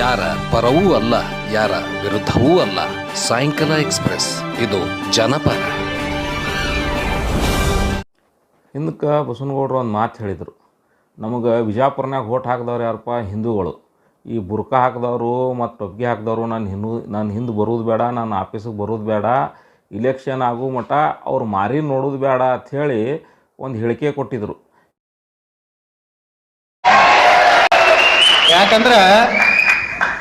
ಯಾರ ಪರವೂ ಅಲ್ಲ ಯಾರ ವಿರುದ್ಧವೂ ಅಲ್ಲ. ಸಾಯಂಕಾಲ ಎಕ್ಸ್ಪ್ರೆಸ್ ಇದು ಜನಪರ. ಹಿಂದಕ್ಕೆ ಬಸವನಗೌಡರು ಒಂದು ಮಾತು ಹೇಳಿದರು. ನಮಗೆ ವಿಜಾಪುರನಾಗ ಓಟ್ ಹಾಕಿದವ್ರು ಯಾರಪ್ಪ? ಹಿಂದೂಗಳು. ಈ ಬುರ್ಕಾ ಹಾಕಿದವರು ಮತ್ತು ಟೊಗ್ಗಿ ಹಾಕಿದವರು ನಾನು ಹಿಂದು ನಾನು ಹಿಂದೆ ಬರೋದು ಬೇಡ ನಾನು ಆಫೀಸಿಗೆ ಬರೋದು ಬೇಡ ಇಲೆಕ್ಷನ್ ಆಗೋ ಮಟ್ಟ ಅವ್ರು ಮಾರಿ ನೋಡೋದು ಬೇಡ ಅಂಥೇಳಿ ಒಂದು ಹೇಳಿಕೆ ಕೊಟ್ಟಿದ್ರು. ಯಾಕಂದ್ರ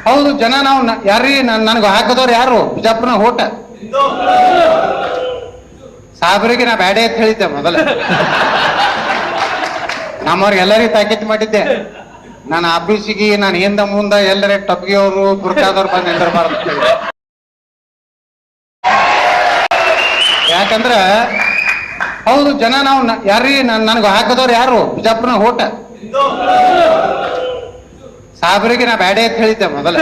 ಹೌದು, ಜನ ನಾವು ಯಾರೀ ನನಗೆ ಹಾಕದವ್ರು ಯಾರು? ಬಿಜಾಪುರನ ಹೋಟ. ಸಾಬ್ರಿಗೆ ನಾ ಬ್ಯಾಡೆ ಅಂತ ಹೇಳಿದ್ದೆ ಮೊದಲ. ನಮ್ಮವ್ರಿಗೆ ಎಲ್ಲರಿಗೂ ತಾಕೀತ್ ಮಾಡಿದ್ದೆ. ನಾನು ಆಫೀಸಿಗೆ, ನಾನು ಹಿಂದ ಮುಂದ ಎಲ್ಲರೇ ಟಬ್ಗಿಯವರು ಬುರ್ಕಾದವ್ರು ಬಂದು ನಿಂದಿರಬಾರ್ದು. ಯಾಕಂದ್ರ, ಹೌದು, ಜನ ನಾವು ಯಾರೀ ನನಗೆ ಹಾಕಿದವ್ರು ಯಾರು? ಬಿಜಾಪುರನ ಓಟ ಸಾಬ್ರಿಗೆ ನಾ ಬ್ಯಾಡೆ ಅಂತ ಹೇಳಿದ್ದೆ ಮೊದಲ.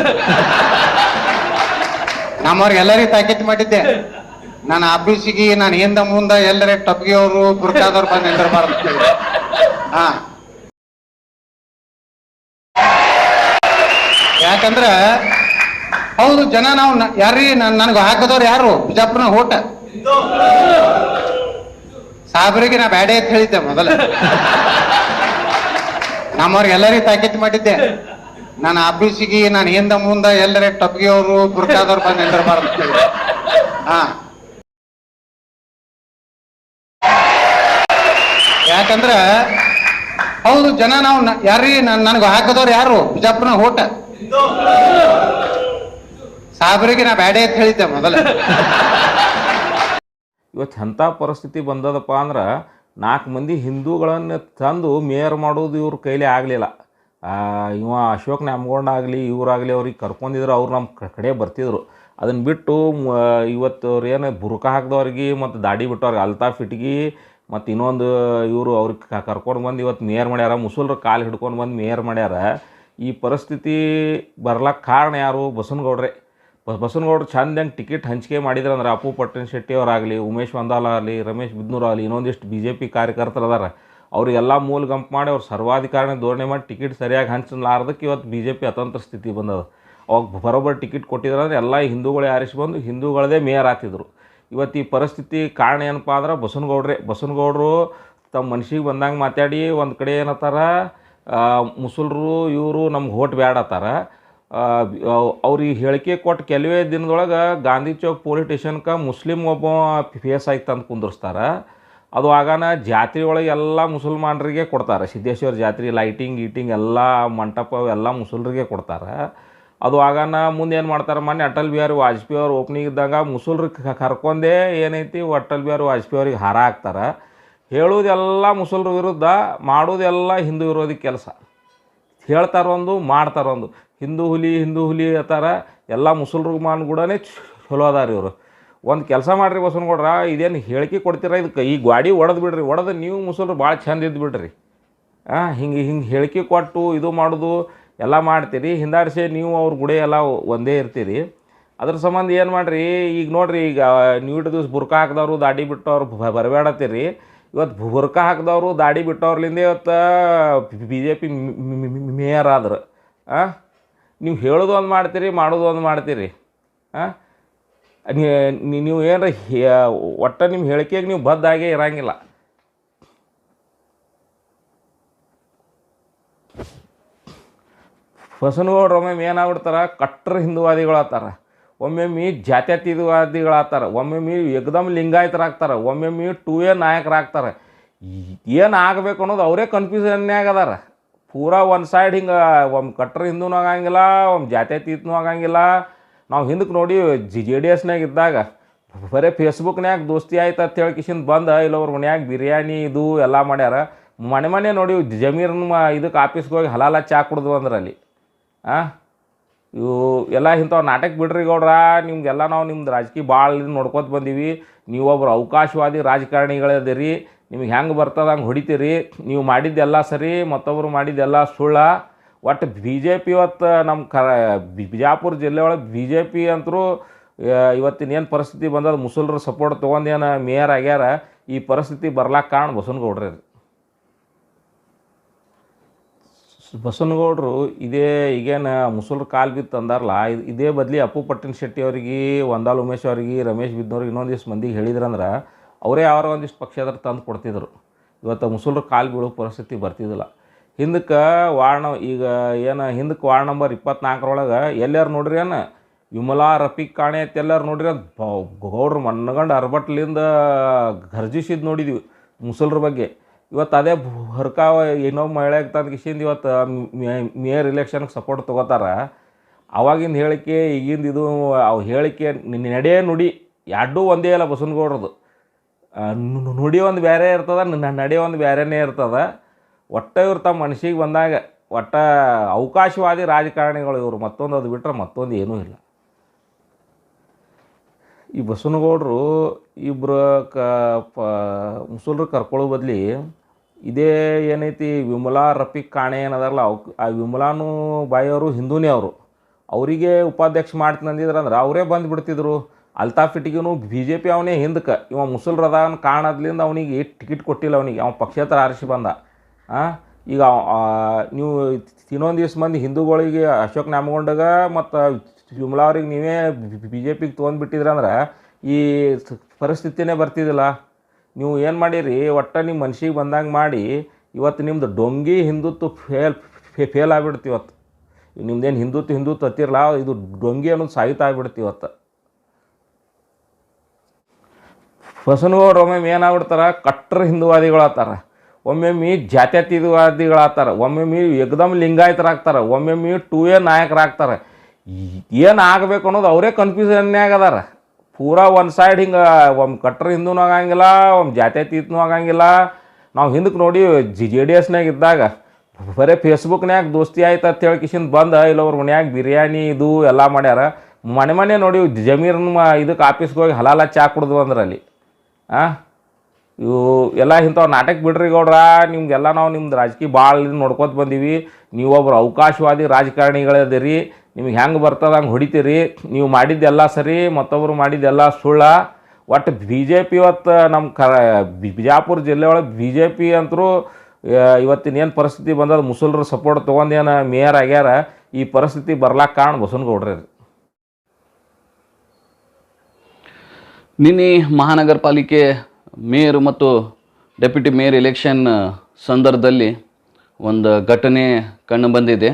ನಮ್ಮವ್ರಿಗೆಲ್ಲರಿಗೂ ತಾಕೀತ್ ಮಾಡಿದ್ದೆ. ನಾನು ಆಫೀಸಿಗೆ ನಾನು ಹಿಂದ ಮುಂದ ಎಲ್ಲರೇ ಟಬ್ಗಿಯವರು ಬುರ್ಕಾದವ್ರು ಬಂದು ನಿಂದಿರಬಾರ್ದು. ಹಾ. ಯಾಕಂದ್ರ, ಹೌದು, ಜನ ನಾವು ಯಾರೀ ನನಗೆ ಹಾಕದವ್ರು ಯಾರು? ಬಿಜಾಪುರ ಓಟ ಸಾಬ್ರಿಗೆ ನಾ ಬ್ಯಾಡೆ ಅಂತ ಹೇಳಿದ್ದೆ ಮೊದಲ. ನಮ್ಮವ್ರಿಗೆ ಎಲ್ಲರಿಗೂ ತಾಕೀತ್ ಮಾಡಿದ್ದೆ. ನಾನು ಆಫೀಸಿಗೆ ನಾನು ಹಿಂದ ಮುಂದ ಎಲ್ಲರೇ ಟಬ್ಗಿಯವರು ಬುರ್ಕಾದವ್ರು ಬಂದು ನಿಂದಿರಬಾರ್ದು. ಹಾ. ಯಾಕಂದ್ರ, ಹೌದು, ಜನ ನಾವು ಯಾರೀ ನನಗೆ ಹಾಕದವ್ರು ಯಾರು? ಬಿಜಾಪುರ ಹೋಟ. ಸಾಬ್ರಿಗೆ ನಾ ಬ್ಯಾಡೇ ಅಂತ ಹೇಳಿದ್ದೆ ಮೊದಲ. ಇವತ್ತು ಎಂಥ ಪರಿಸ್ಥಿತಿ ಬಂದದಪ್ಪ ಅಂದ್ರೆ ನಾಲ್ಕು ಮಂದಿ ಹಿಂದೂಗಳನ್ನು ತಂದು ಮೇಯರ್ ಮಾಡೋದು ಇವ್ರ ಕೈಲಿ ಆಗಲಿಲ್ಲ. ಇವ ಅಶೋಕ್ ನ್ಯಾಮಗೊಂಡ ಆಗಲಿ, ಇವರಾಗಲಿ ಅವ್ರಿಗೆ ಕರ್ಕೊಂಡಿದ್ರು ಅವ್ರು ನಮ್ಮ ಕಡೆ ಬರ್ತಿದ್ರು. ಅದನ್ನು ಬಿಟ್ಟು ಇವತ್ತು ಅವ್ರು ಏನು ಬುರುಕ ಹಾಕಿದವ್ರಿಗೆ ಮತ್ತು ದಾಡಿ ಬಿಟ್ಟವ್ರಿಗೆ ಅಲ್ತಾ ಫಿಟ್ಗಿ, ಮತ್ತು ಇನ್ನೊಂದು ಇವರು ಅವ್ರಿಗೆ ಕರ್ಕೊಂಡು ಬಂದು ಇವತ್ತು ಮೇಯರ್ ಮಾಡ್ಯಾರ, ಮುಸುಲ್ರ ಕಾಲು ಹಿಡ್ಕೊಂಡು ಬಂದು ಮೇಯರ್ ಮಾಡ್ಯಾರ. ಈ ಪರಿಸ್ಥಿತಿ ಬರ್ಲಕ್ಕೆ ಕಾರಣ ಯಾರು? ಬಸವನಗೌಡ್ರೆ ಬಸವನಗೌಡ್ರು ಚಂದ ಚಂದಂಗೆ ಟಿಕೆಟ್ ಹಂಚಿಕೆ ಮಾಡಿದ್ರೆ ಅಂದ್ರೆ ಅಪ್ಪು ಪಟ್ಟಣ ಶೆಟ್ಟಿ ಅವರಾಗಲಿ ಉಮೇಶ್ ವಂದಾಲ ಆಗಲಿ, ರಮೇಶ್ ಬಿದ್ನೂರ್ ಆಗಲಿ, ಇನ್ನೊಂದಿಷ್ಟು ಬಿ ಜೆ ಪಿ ಕಾರ್ಯಕರ್ತರು ಅದಾರ ಅವರಿಗೆಲ್ಲ ಮೂಲ ಗಂಪು ಮಾಡಿ ಅವ್ರು ಸರ್ವಾಧಿಕಾರನ ಧೋರಣೆ ಮಾಡಿ ಟಿಕೆಟ್ ಸರಿಯಾಗಿ ಹಂಚಲಾರ್ದಕ್ಕೆ ಇವತ್ತು ಬಿ ಜೆ ಪಿ ಅತಂತ್ರ ಸ್ಥಿತಿ ಬಂದದ. ಅವಾಗ ಬರೋಬ್ಬರ ಟಿಕೆಟ್ ಕೊಟ್ಟಿದ್ರು ಅಂದರೆ ಎಲ್ಲ ಹಿಂದೂಗಳೇ ಆರಿಸಿ ಬಂದು ಹಿಂದೂಗಳದೇ ಮೇಯರ್ ಆಗ್ತಿದ್ರು. ಇವತ್ತು ಈ ಪರಿಸ್ಥಿತಿ ಕಾರಣ ಏನಪ್ಪ ಅಂದ್ರೆ ಬಸವನಗೌಡ್ರೆ. ಬಸವನಗೌಡರು ತಮ್ಮ ಮನ್ಸಿಗೆ ಬಂದಂಗೆ ಮಾತಾಡಿ ಒಂದು ಕಡೆ ಏನತ್ತಾರ ಮುಸಲ್ರು ಇವರು ನಮ್ಗೆ ಹೋಟ್ ಬ್ಯಾಡತ್ತಾರ ಅವ್ರಿಗೆ ಹೇಳಿಕೆ ಕೊಟ್ಟು ಕೆಲವೇ ದಿನದೊಳಗೆ ಗಾಂಧಿ ಚೌಕ್ ಪೊಲೀಸ್ ಸ್ಟೇಷನ್ಗೆ ಮುಸ್ಲಿಮ್ ಒಬ್ಬ ಫೇಸ್ ಆಗಿ ತಂದು ಕುಂದಿರ್ಸ್ತಾರೆ. ಅದು ಆಗಾನ ಜಾತ್ರೆ ಒಳಗೆ ಎಲ್ಲ ಮುಸಲ್ಮಾನರಿಗೆ ಕೊಡ್ತಾರೆ. ಸಿದ್ದೇಶ್ವರ ಜಾತ್ರೆ ಲೈಟಿಂಗ್ ಗೀಟಿಂಗ್ ಎಲ್ಲ ಮಂಟಪ ಎಲ್ಲ ಮುಸಲ್ರಿಗೆ ಕೊಡ್ತಾರೆ. ಅದು ಆಗಾನ ಮುಂದೆ ಏನು ಮಾಡ್ತಾರೆ ಮೊನ್ನೆ ಅಟಲ್ ಬಿಹಾರಿ ವಾಜಪೇಯಿ ಅವ್ರು ಓಪನಿಂಗ್ ಇದ್ದಾಗ ಮುಸಲ್ರಿಗೆ ಕರ್ಕೊಂಡೇ ಏನೈತಿ ಅಟಲ್ ಬಿಹಾರಿ ವಾಜಪೇಯಿ ಅವ್ರಿಗೆ ಹಾರ ಹಾಕ್ತಾರೆ. ಹೇಳೋದೆಲ್ಲ ಮುಸಲ್ರ ವಿರುದ್ಧ ಮಾಡೋದೆಲ್ಲ ಹಿಂದೂ ವಿರೋಧಿ ಕೆಲಸ. ಹೇಳ್ತಾರೊಂದು ಮಾಡ್ತಾರೊಂದು ಹಿಂದೂ ಹುಲಿ ಹಿಂದೂ ಹುಲಿ ಅತ್ತಾರ ಎಲ್ಲ ಮುಸಲ್ರಿಗೆ ಮಾನ್ ಕೂಡ ಚಲೋ ಅದಾರ ಇವರು. ಒಂದು ಕೆಲಸ ಮಾಡಿರಿ ಬಸವನಗೌಡ್ರ ಇದೇನು ಹೇಳಿಕೆ ಕೊಡ್ತೀರ ಇದಕ್ಕೆ ಈ ಗಾಡಿ ಒಡೆದು ಬಿಡ್ರಿ, ಒಡೆದು ನೀವು ಮುಸಲ್ರು ಭಾಳ ಚಂದ ಇದ್ದು ಬಿಡ್ರಿ. ಹಾಂ ಹಿಂಗೆ ಹಿಂಗೆ ಹೇಳಿಕೆ ಕೊಟ್ಟು ಇದು ಮಾಡೋದು, ಎಲ್ಲ ಮಾಡ್ತೀರಿ. ಹಿಂದಾಡಿಸಿ ನೀವು ಅವ್ರ ಗುಡಿ ಎಲ್ಲ ಒಂದೇ ಇರ್ತೀರಿ. ಅದ್ರ ಸಂಬಂಧ ಏನು ಮಾಡಿರಿ? ಈಗ ನೋಡಿರಿ, ಈಗ ನೀವು ದಿವ್ಸ ಬುರ್ಕ ಹಾಕಿದವರು ದಾಡಿ ಬಿಟ್ಟವ್ರು ಬರಬೇಡತ್ತೀರಿ. ಇವತ್ತು ಬುರ್ಕ ಹಾಕಿದವರು ದಾಡಿ ಬಿಟ್ಟವ್ರಲಿಂದ ಇವತ್ತು, ಬಿ ಜೆ ಪಿ ಮೇಯರ್ ಆದ್ರೆ. ಹಾಂ ನೀವು ಹೇಳೋದು ಒಂದು ಮಾಡ್ತೀರಿ ಮಾಡೋದು ಒಂದು ಮಾಡ್ತೀರಿ. ಹಾಂ ನೀವು ಏನಾರ ಒಟ್ಟು ನಿಮ್ಮ ಹೇಳಿಕೆಗೆ ನೀವು ಬದ್ದಾಗೇ ಇರಂಗಿಲ್ಲ. ಬಸವನಗೌಡ್ರು ಒಮ್ಮೊಮ್ಮೆ ಏನಾಗ್ಬಿಡ್ತಾರ ಕಟ್ಟರ ಹಿಂದುವಾದಿಗಳಾಗ್ತಾರ. ಒಮ್ಮೊಮ್ಮೆ ಜಾತ್ಯತೀತವಾದಿಗಳಾಗ್ತಾರೆ ಒಮ್ಮೊಮ್ಮೆ ಏಕದಮ್ ಲಿಂಗಾಯತರಾಗ್ತಾರೆ ಒಮ್ಮೊಮ್ಮೆ ಟೂ ಎ ನಾಯಕರಾಗ್ತಾರೆ. ಏನು ಆಗಬೇಕು ಅನ್ನೋದು ಅವರೇ ಕನ್ಫ್ಯೂಷನ್ಯಾಗ ಅದಾರ. ಪೂರಾ ಒಂದು ಸೈಡ್ ಹಿಂಗೆ ಒಮ್ಮೆ ಕಟ್ಟರ ಹಿಂದೂನೂ ಆಗಂಗಿಲ್ಲ ಒಮ್ಮೆ ಜಾತ್ಯತೀತನೂ ಆಗಂಗಿಲ್ಲ. ನಾವು ಹಿಂದಕ್ಕೆ ನೋಡಿ ಜಿ ಜೆ ಡಿ ಎಸ್ನಾಗ ಇದ್ದಾಗ ಬರೀ ಫೇಸ್ಬುಕ್ನ್ಯಾಗ ದೋಸ್ತಿ ಆಯ್ತು ಅಂತ ಹೇಳಿ ಕಿಶಿಂದ ಬಂದ ಇಲ್ಲವ್ರ ಮನ್ಯಾಗ ಬಿರಿಯಾನಿ ಇದು ಎಲ್ಲ ಮಾಡ್ಯಾರ. ಮನೆ ಮನೆ ನೋಡಿ ಜಮೀರ್ನ ಮ- ಇದಕ್ಕೆ ಆಫೀಸ್ಗೆ ಹೋಗಿ ಹಲಾಲ ಚಾ ಕುಡ್ದು ಅಂದ್ರೆ ಅಲ್ಲಿ. ಆ? ಇವು ಎಲ್ಲ ಇಂಥವು ನಾಟಕ ಬಿಡ್ರಿ ಗೌಡ್ರ, ನಿಮ್ಗೆಲ್ಲ ನಾವು ನಿಮ್ದು ರಾಜಕೀಯ ಭಾಳ ನೋಡ್ಕೊತ ಬಂದೀವಿ. ನೀವೊಬ್ರು ಅವಕಾಶವಾದಿ ರಾಜಕಾರಣಿಗಳದಿರಿ, ನಿಮ್ಗೆ ಹೆಂಗೆ ಬರ್ತದ ಹಂಗೆ ಹೊಡಿತೀರಿ. ನೀವು ಮಾಡಿದ್ದೆಲ್ಲ ಸರಿ ಮತ್ತೊಬ್ಬರು ಮಾಡಿದ್ದೆಲ್ಲ ಸುಳ್ಳ. ಒಟ್ಟು ಬಿ ಜೆ ಪಿ ಇವತ್ತು ನಮ್ಮ ಕರ ಬಿಜಾಪುರ ಜಿಲ್ಲೆ ಒಳಗೆ ಬಿ ಜೆ ಪಿ ಅಂತರೂ ಇವತ್ತಿನ ಏನು ಪರಿಸ್ಥಿತಿ ಬಂದದ, ಮುಸಲ್ರ ಸಪೋರ್ಟ್ ತೊಗೊಂಡೇನು ಮೇಯರ್ ಆಗ್ಯಾರ, ಈ ಪರಿಸ್ಥಿತಿ ಬರ್ಲಾಕ ಕಾರಣ ಬಸವನಗೌಡ್ರಿ ಬಸವನಗೌಡರು ಇದೇ ಈಗೇನು ಮುಸಲ್ರ ಕಾಲು ಬಿತ್ತು ಅಂದಾರಲ್ಲ, ಇದು ಬದಲಿ ಅಪ್ಪು ಪಟ್ಟಿನ ಶೆಟ್ಟಿ ಅವ್ರಿಗೆ, ಒಂದಾಲ್ ಉಮೇಶ್ ಅವ್ರಿಗೆ, ರಮೇಶ್ ಬಿದ್ದವ್ರಿಗೆ ಇನ್ನೊಂದಿಷ್ಟು ಮಂದಿಗೆ ಹೇಳಿದ್ರಂದ್ರೆ, ಅವರೇ ಯಾರೋ ಒಂದಿಷ್ಟು ಪಕ್ಷದ ತಂದು ಕೊಡ್ತಿದ್ರು. ಇವತ್ತು ಮುಸಲ್ರ ಕಾಲು ಬೀಳೋ ಪರಿಸ್ಥಿತಿ ಬರ್ತಿದ್ದಿಲ್ಲ ಹಿಂದಕ್ಕೆ ವಾರ್ಡ್ ಈಗ ಏನು ಹಿಂದಕ್ಕೆ ವಾರ್ಡ್ ನಂಬರ್ ಇಪ್ಪತ್ನಾಲ್ಕರೊಳಗೆ ಎಲ್ಲಾರು ನೋಡ್ರಿ ಏನು? ವಿಮಲಾ, ರಫೀಕ್, ಕಾಣೆ ಅಂತ ಎಲ್ಲಾರು ನೋಡ್ರಿ ಅದು ಗೌಡ್ರು ಮಣ್ಣಗಂಡು ಅರ್ಬಟ್ಲಿಂದ ಘರ್ಜಿಸಿದ್ದು ನೋಡಿದ್ವಿ ಮುಸಲ್ರ ಬಗ್ಗೆ. ಇವತ್ತು ಅದೇ ಹರ್ಕಾವ ಏನೋ ಮಹಿಳೆಗೆ ತಂದು ಕಿಶಿಂದ ಇವತ್ತು ಮೇಯರ್ ಇಲೆಕ್ಷನ್ಗೆ ಸಪೋರ್ಟ್ ತೊಗೋತಾರ. ಅವಾಗಿಂದ ಹೇಳಿಕೆ, ಈಗಿಂದ ಇದು, ಅವು ಹೇಳಿಕೆ ನಡೆಯೇ ನಡೆ ಎರಡೂ ಒಂದೇ ಅಲ್ಲ ನು- ನುಡಿ ಒಂದು ಬೇರೆ ಇರ್ತದೆ ನಡೆ ಒಂದು ಬೇರೆನೇ ಇರ್ತದ. ಒಟ್ಟ ಇವ್ರು ತಮ್ಮ ಮನಸ್ಸಿಗೆ ಬಂದಾಗ ಒಟ್ಟ ಅವಕಾಶವಾದಿ ರಾಜಕಾರಣಿಗಳು ಇವರು. ಮತ್ತೊಂದು ಅದು ಬಿಟ್ಟರೆ ಮತ್ತೊಂದು ಏನೂ ಇಲ್ಲ. ಈ ಬಸವನಗೌಡರು ಇಬ್ಬರು ಕ ಪ ಮುಸಲ್ರು ಕರ್ಕೊಳ್ಳೋ ಬದಲಿ ಇದೇ ಏನೈತಿ ವಿಮಲಾ ರಫೀಕ್ ಕಾಣೆ ಏನದಾರಲ್ಲ ಅವ್ ಆ ವಿಮಲಾನು ಬಾಯಿಯವರು ಹಿಂದೂನೇ ಅವರು. ಅವರಿಗೆ ಉಪಾಧ್ಯಕ್ಷ ಮಾಡ್ತೀನಿ ಅಂದಿದ್ರಂದ್ರೆ ಅವರೇ ಬಂದು ಬಿಡ್ತಿದ್ರು. ಇಟ್ಟಿಗೂ ಬಿ ಜೆ ಪಿ ಅವನೇ ಹಿಂದಕ್ಕೆ ಇವ ಮುಸಲ್ರದ ಕಾಣೋದ್ಲಿಂದ ಅವನಿಗೆ ಟಿಕೆಟ್ ಕೊಟ್ಟಿಲ್ಲ ಅವನಿಗೆ. ಅವ ಪಕ್ಷೇತರ ಆರಿಸಿ ಬಂದ? ಈಗ ನೀವು ಇನ್ನೊಂದು ದಿವ್ಸ ಮಂದಿ ಹಿಂದೂಗಳಿಗೆ ಅಶೋಕ್ ನಾಮಗೊಂಡಾಗ ಮತ್ತು ವಿಮಲಾ ಅವ್ರಿಗೆ ನೀವೇ ಬಿ ಜೆ ಪಿಗೆ ತೊಗೊಂಡ್ಬಿಟ್ಟಿದ್ರಂದ್ರೆ ಈ ಪರಿಸ್ಥಿತಿನೇ ಬರ್ತಿದ್ದಿಲ್ಲ ನೀವು ಏನು ಮಾಡೀರಿ, ಒಟ್ಟು ನಿಮ್ಮ ಮನ್ಷಿಗೆ ಬಂದಂಗೆ ಮಾಡಿ ಇವತ್ತು ನಿಮ್ಮದು ಡೊಂಗಿ ಹಿಂದುತ್ವ ಫೇಲ್ ಫೇಲ್ ಆಗ್ಬಿಡ್ತು ಇವತ್ತು. ನಿಮ್ದೇನು ಹಿಂದುತ್ವ ಹಿಂದುತ್ವ ಹತ್ತಿರಲ್ಲ ಇದು ಡೊಂಗಿ ಅನ್ನೋದು ಸಾಹಿತ್ಯ ಆಗಿಬಿಡ್ತು ಇವತ್ತು. ಬಸನಗೌಡ್ರೊಮ್ಮೆ ಒಮ್ಮೆ ಕಟ್ಟರ ಹಿಂದುವಾದಿಗಳು ಹಿಂದೂವಾದಿಗಳಾಗ್ತಾರ ಒಮ್ಮೊಮ್ಮೆ ಜಾತ್ಯತೀತವಾದಿಗಳಾಗ್ತಾರೆ ಒಮ್ಮೊಮ್ಮೆ ಎಕ್ದಮ್ ಲಿಂಗಾಯತರಾಗ್ತಾರೆ ಒಮ್ಮೊಮ್ಮೆ ಟೂ ಎ ನಾಯಕರಾಗ್ತಾರೆ. ಏನು ಆಗಬೇಕು ಅನ್ನೋದು ಅವರೇ ಕನ್ಫ್ಯೂಷನ್ಯಾಗ ಅದಾರ. ಪೂರಾ ಒಂದು ಸೈಡ್ ಹಿಂಗೆ, ಒಮ್ಮೆ ಕಟ್ರ ಹಿಂದೂನೂ ಆಗಂಗಿಲ್ಲ, ಒಮ್ಮೆ ಜಾತ್ಯತೀತನೂ ಆಗಂಗಿಲ್ಲ. ನಾವು ಹಿಂದಕ್ಕೆ ನೋಡಿ ಜಿ ಜೆ ಡಿ ಎಸ್ನಾಗ ಇದ್ದಾಗ, ಬರೀ ಫೇಸ್ಬುಕ್ನ್ಯಾಗ ದೋಸ್ತಿ ಆಯ್ತು ಅಂತ ಹೇಳಿ ಕಿಶಿಂದ ಬಂದ, ಇಲ್ಲ ಅವ್ರ ಮನ್ಯಾಗ ಬಿರಿಯಾನಿ ಇದು ಎಲ್ಲ ಮಾಡ್ಯಾರ. ಮನೆ ಮನೆ ನೋಡಿ ಜಮೀರ್ನ ಇದಕ್ಕೆ ಆಫೀಸ್ಗೆ ಹೋಗಿ ಹಲಾಲ ಚಾ ಕುಡ್ದು ಅಂದ್ರೆ ಅಲ್ಲಿ ಆ? ಇವು ಎಲ್ಲ ಇಂಥವು ನಾಟಕ ಬಿಡ್ರಿ ಗೌಡ್ರ, ನಿಮ್ಗೆಲ್ಲ ನಾವು ನಿಮ್ದು ರಾಜಕೀಯ ಭಾಳ ನೋಡ್ಕೊತ ಬಂದೀವಿ. ನೀವೊಬ್ರು ಅವಕಾಶವಾದಿ ರಾಜಕಾರಣಿಗಳದಿರಿ ನಿಮ್ಗೆ ಹೆಂಗೆ ಬರ್ತದ ಹಂಗೆ ಹೊಡಿತೀರಿ. ನೀವು ಮಾಡಿದ್ದೆಲ್ಲ ಸರಿ, ಮತ್ತೊಬ್ರು ಮಾಡಿದ್ದೆಲ್ಲ ಸುಳ್ಳ. ಒಟ್ಟು ಬಿ ಜೆ ಪಿ ಇವತ್ತು ನಮ್ಮ ಕ, ಬಿಜಾಪುರ ಜಿಲ್ಲೆ ಒಳಗೆ ಬಿ ಜೆ ಪಿ ಅಂತರೂ ಇವತ್ತಿನ ಏನು ಪರಿಸ್ಥಿತಿ ಬಂದದ ಮುಸಲ್ರ ಸಪೋರ್ಟ್ ತೊಗೊಂಡೇನು ಮೇಯರ್ ಆಗ್ಯಾರ, ಈ ಪರಿಸ್ಥಿತಿ ಬರ್ಲಾಕ ಕಾರಣ ಬಸವನಗೌಡ್ರಿ ನಿನ್ನೆ ಮಹಾನಗರ ಪಾಲಿಕೆ ಮೇಯರ್ ಮತ್ತು ಡೆಪ್ಯೂಟಿ ಮೇಯರ್ ಎಲೆಕ್ಷನ್ ಸಂದರ್ಭದಲ್ಲಿ ಒಂದು ಘಟನೆ ಕಂಡು ಬಂದಿದೆ.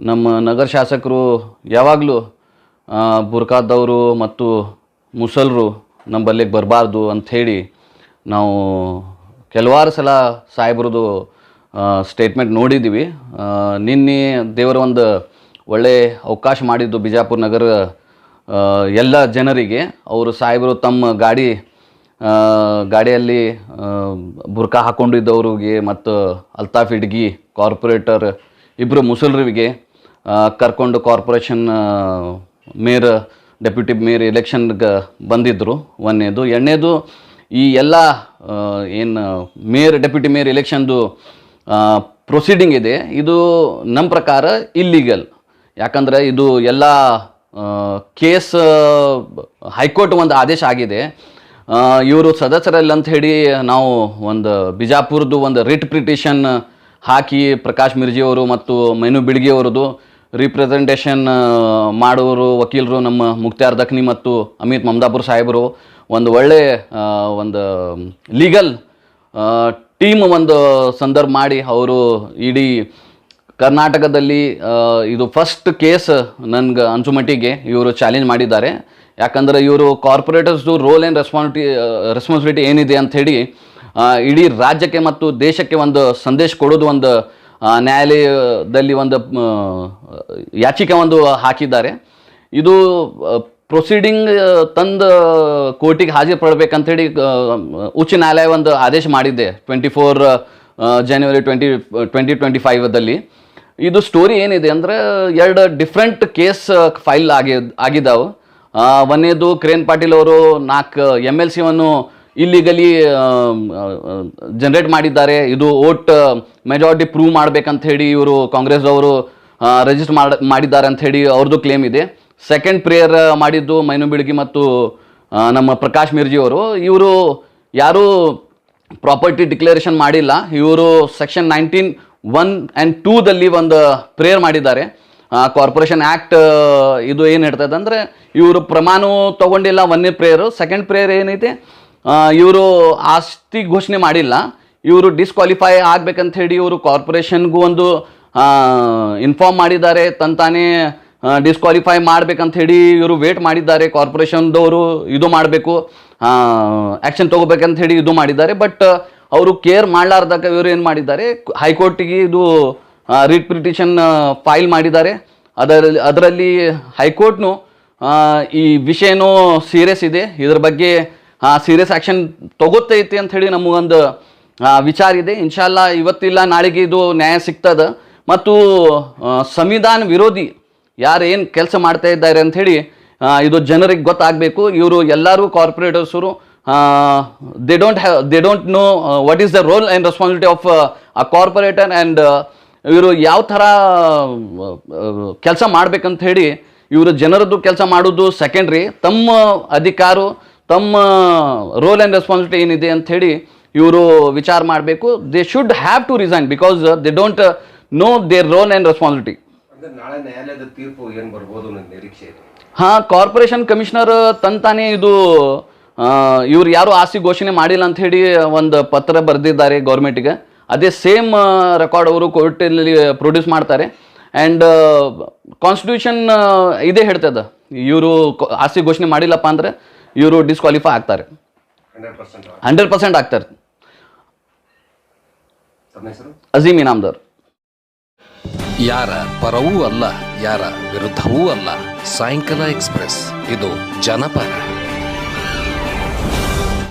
ನಮ್ಮ ನಗರ ಶಾಸಕರು ಯಾವಾಗಲೂ ಬುರ್ಕಾದವರು ಮತ್ತು ಮುಸಲ್ರು ನಮ್ಮ ಬಲ್ಲಿಗೆ ಬರಬಾರ್ದು ಅಂಥೇಳಿ ನಾವು ಕೆಲವಾರು ಸಲ ಸಾಹೇಬ್ರದ್ದು ಸ್ಟೇಟ್ಮೆಂಟ್ ನೋಡಿದ್ದೀವಿ. ನಿನ್ನೆ ದೇವರ ಒಂದು ಒಳ್ಳೆ ಅವಕಾಶ ಮಾಡಿದ್ದು ಬಿಜಾಪುರ ನಗರ ಎಲ್ಲ ಜನರಿಗೆ. ಅವರು ಸಾಹೇಬರು ತಮ್ಮ ಗಾಡಿ ಗಾಡಿಯಲ್ಲಿ ಬುರ್ಕಾ ಹಾಕೊಂಡಿದ್ದವ್ರಿಗೆ ಮತ್ತು ಅಲ್ತಾಫ್ ಇಡ್ಗಿ ಕಾರ್ಪೊರೇಟರ್ ಇಬ್ಬರು ಮುಸಲ್ರಿಗೆ ಕರ್ಕೊಂಡು ಕಾರ್ಪೊರೇಷನ್ ಮೇಯರ್, ಡೆಪ್ಯೂಟಿ ಮೇಯರ್ ಎಲೆಕ್ಷನ್ಗೆ ಬಂದಿದ್ದರು ಒಂದನೇದು. ಎರಡನೇದು, ಈ ಎಲ್ಲ ಏನು, ಮೇಯರ್, ಡೆಪ್ಯೂಟಿ ಮೇಯರ್ ಎಲೆಕ್ಷನ್ದು ಪ್ರೊಸೀಡಿಂಗ್ ಇದೆ. ಇದು ನಮ್ಮ ಪ್ರಕಾರ ಇಲ್ಲಿಗಲ್ ಯಾಕಂದರೆ ಇದು ಎಲ್ಲ ಕೇಸ್, ಹೈಕೋರ್ಟ್ ಒಂದು ಆದೇಶ ಆಗಿದೆ. ಇವರು ಸದಸ್ಯರಲ್ಲ ಅಂತ ಹೇಳಿ ನಾವು ಒಂದು ಬಿಜಾಪುರದ್ದು ಒಂದು ರಿಟ್ ಪಿಟಿಷನ್ ಹಾಕಿ ಪ್ರಕಾಶ್ ಮಿರ್ಜಿಯವರು ಮತ್ತು ಮೈನು ಬಿಳ್ಗಿಯವರದು ರಿಪ್ರೆಸೆಂಟೇಷನ್ ಮಾಡೋರು, ವಕೀಲರು ನಮ್ಮ ಮುಕ್ತಾರ್ ದಖ್ನಿ ಮತ್ತು ಅಮಿತ್ ಮಮದಾಪುರ್ ಸಾಹೇಬರು ಒಂದು ಒಳ್ಳೆ ಒಂದು ಲೀಗಲ್ ಟೀಮ್ ಒಂದು ಸಂದರ್ಭ ಮಾಡಿ ಅವರು ಇಡೀ ಕರ್ನಾಟಕದಲ್ಲಿ ಇದು ಫಸ್ಟ್ ಕೇಸ್ ನನ್ಗೆ ಅನ್ಸುಮಟ್ಟಿಗೆ ಇವರು ಚಾಲೆಂಜ್ ಮಾಡಿದ್ದಾರೆ. ಯಾಕಂದ್ರೆ ಇವರು ಕಾರ್ಪೊರೇಟರ್ಸ್ದು ರೋಲ್ ಆ್ಯಂಡ್ ರೆಸ್ಪಾನ್ಸಿಟಿ ರೆಸ್ಪಾನ್ಸಿಬಿಲಿಟಿ ಏನಿದೆ ಅಂಥೇಳಿ ಇಡೀ ರಾಜ್ಯಕ್ಕೆ ಮತ್ತು ದೇಶಕ್ಕೆ ಒಂದು ಸಂದೇಶ ಕೊಡೋದು ಒಂದು ನ್ಯಾಯಾಲಯದಲ್ಲಿ ಒಂದು ಯಾಚಿಕೆ ಒಂದು ಹಾಕಿದ್ದಾರೆ. ಇದು ಪ್ರೊಸೀಡಿಂಗ್ ತಂದು ಕೋರ್ಟಿಗೆ ಹಾಜರು ಪಡಬೇಕಂಥೇಳಿ ಉಚ್ಚ ನ್ಯಾಯಾಲಯ ಒಂದು ಆದೇಶ ಮಾಡಿದ್ದೆ twenty four January twenty twenty twenty ಫೈವದಲ್ಲಿ ಇದು ಸ್ಟೋರಿ ಏನಿದೆ ಅಂದರೆ ಎರಡು ಡಿಫ್ರೆಂಟ್ ಕೇಸ್ ಫೈಲ್ ಆಗಿ ಆಗಿದ್ದಾವೆ. ಒಂದೇದು ಕ್ರೇನ್ ಪಾಟೀಲ್ ಅವರು ನಾಲ್ಕು ಎಂ ಎಲ್ ಸಿವನ್ನು ಇಲ್ಲಿಗಲಿ ಜನರೇಟ್ ಮಾಡಿದ್ದಾರೆ. ಇದು ಓಟ್ ಮೆಜಾರಿಟಿ ಪ್ರೂವ್ ಮಾಡಬೇಕಂತ ಹೇಳಿ ಇವರು ಕಾಂಗ್ರೆಸ್ ಅವರು ರಿಜಿಸ್ಟರ್ ಮಾಡ, ಮಾಡಿದ್ದಾರೆ ಅಂತ ಹೇಳಿ ಅವ್ರದ್ದು ಕ್ಲೇಮ್ ಇದೆ. ಸೆಕೆಂಡ್ ಪ್ರೇಯರ್ ಮಾಡಿದ್ದು ಮೈನು ಬಿಳ್ಗಿ ಮತ್ತು ನಮ್ಮ ಪ್ರಕಾಶ್ ಮಿರ್ಜಿ ಅವರು. ಇವರು ಯಾರೂ ಪ್ರಾಪರ್ಟಿ ಡಿಕ್ಲರೇಷನ್ ಮಾಡಿಲ್ಲ. ಇವರು ಸೆಕ್ಷನ್ ನೈನ್ಟೀನ್ ಒನ್ ಆ್ಯಂಡ್ ಟೂದಲ್ಲಿ ಒಂದು ಪ್ರೇಯರ್ ಮಾಡಿದ್ದಾರೆ. ಕಾರ್ಪೊರೇಷನ್ ಆ್ಯಕ್ಟ್ ಇದು ಏನು ಹೇಳ್ತದೆ ಅಂದರೆ ಇವರು ಪ್ರಮಾಣವು ತಗೊಂಡಿಲ್ಲ ಒಂದನೇ ಪ್ರೇಯರು ಸೆಕೆಂಡ್ ಪ್ರೇಯರ್ ಏನೈತೆ? ಇವರು ಆಸ್ತಿ ಘೋಷಣೆ ಮಾಡಿಲ್ಲ. ಇವರು ಡಿಸ್ಕ್ವಾಲಿಫೈ ಆಗ್ಬೇಕಂತ ಹೇಳಿ ಇವರು ಕಾರ್ಪೊರೇಷನ್ಗೂ ಒಂದು ಇನ್ಫಾರ್ಮ್ ಮಾಡಿದ್ದಾರೆ. ತಂತಾನೇ ಡಿಸ್ಕ್ವಾಲಿಫೈ ಮಾಡ್ಬೇಕಂತ ಹೇಳಿ ಇವರು ವೇಟ್ ಮಾಡಿದ್ದಾರೆ. ಕಾರ್ಪೊರೇಷನ್ದವರು ಇದು ಮಾಡಬೇಕು. ಆ್ಯಕ್ಷನ್ ತಗೋಬೇಕಂತ ಹೇಳಿ ಇದು ಮಾಡಿದ್ದಾರೆ. ಬಟ್ ಅವರು ಕೇರ್ ಮಾಡಲಾರ್ದಾಗ ಇವರು ಏನು ಮಾಡಿದ್ದಾರೆ? ಹೈಕೋರ್ಟಿಗೆ ಇದು ರಿಟ್ ಪಿಟಿಷನ್ ಫೈಲ್ ಮಾಡಿದ್ದಾರೆ. ಅದರಲ್ಲಿ ಅದರಲ್ಲಿ ಹೈಕೋರ್ಟ್ನು ಈ ವಿಷಯನೂ ಸೀರಿಯಸ್ ಇದೆ. ಇದ್ರ ಬಗ್ಗೆ ಸೀರಿಯಸ್ ಆ್ಯಕ್ಷನ್ ತಗೋತೈತಿ ಅಂತ ಹೇಳಿ ನಮಗೊಂದು ವಿಚಾರ ಇದೆ. ಇನ್ಶಾಲ್ಲ ಇವತ್ತಿಲ್ಲ, ನಾಳೆಗೆ ಇದು ನ್ಯಾಯ ಸಿಗ್ತದೆ. ಮತ್ತು ಸಂವಿಧಾನ ವಿರೋಧಿ ಯಾರು ಏನು ಕೆಲಸ ಮಾಡ್ತಾ ಇದ್ದಾರೆ ಅಂತ ಹೇಳಿ ಇದು ಜನರಿಗೆ ಗೊತ್ತಾಗಬೇಕು. ಇವರು ಎಲ್ಲರೂ ಕಾರ್ಪೊರೇಟರ್ಸರು they don't have they don't know what is the role and responsibility of a corporator and ಇವರು ಯಾವ ಥರ ಕೆಲಸ ಮಾಡ್ಬೇಕಂತ ಹೇಳಿ ಇವರು ಜನರದ್ದು ಕೆಲಸ ಮಾಡೋದು ಸೆಕೆಂಡ್ರಿ ತಮ್ಮ ಅಧಿಕಾರ ತಮ್ಮ ರೋಲ್ ಆ್ಯಂಡ್ ರೆಸ್ಪಾನ್ಸಿಬಿಲಿಟಿ ಏನಿದೆ ಅಂತ ಹೇಳಿ ಇವರು ವಿಚಾರ ಮಾಡಬೇಕು. They should have to resign because they don't know their role and responsibility ಅಂದ್ರೆ ನಾಳೆ ನ್ಯಾಯಾಲಯದ ತೀರ್ಪು ಏನ್ ಬರ್ಬೋದು ಅನ್ನೋ ನಿರೀಕ್ಷೆ ಇದೆ. ಹಾಂ ಕಾರ್ಪೊರೇಷನ್ ಕಮಿಷನರ್ ತಂತಾನೆ ಇದು ಇವ್ರು ಯಾರು ಆಸ್ತಿ ಘೋಷಣೆ ಮಾಡಿಲ್ಲ ಅಂತ ಹೇಳಿ ಒಂದು ಪತ್ರ ಬರೆದಿದ್ದಾರೆ ಗೌರ್ಮೆಂಟಿಗೆ ಅದೇ ಸೇಮ್ ರೆಕಾರ್ಡ್ ಅವರು ಕೋರ್ಟಲ್ಲಿ ಪ್ರೊಡ್ಯೂಸ್ ಮಾಡ್ತಾರೆ. ಆ್ಯಂಡ್ ಕಾನ್ಸ್ಟಿಟ್ಯೂಷನ್ ಇದೇ ಹೇಳ್ತದೆ ಇವರು ಆಸ್ತಿ ಘೋಷಣೆ ಮಾಡಿಲ್ಲಪ್ಪ ಅಂದರೆ ಇವರು ಡಿಸ್ಕ್ವಾಲಿಫೈ ಆಗ್ತಾರೆ. ಹಂಡ್ರೆಡ್ ಪರ್ಸೆಂಟ್ ಆಗ್ತಾರೆ. ಅಜೀಮ್ ಇನಾಮ್ದಾರ್. ಯಾರ ಪರವೂ ಅಲ್ಲ ಯಾರ ವಿರುದ್ಧವೂ ಅಲ್ಲ. ಸಾಯಂಕಾಲ ಎಕ್ಸ್ಪ್ರೆಸ್. ಇದು ಜನಪರ.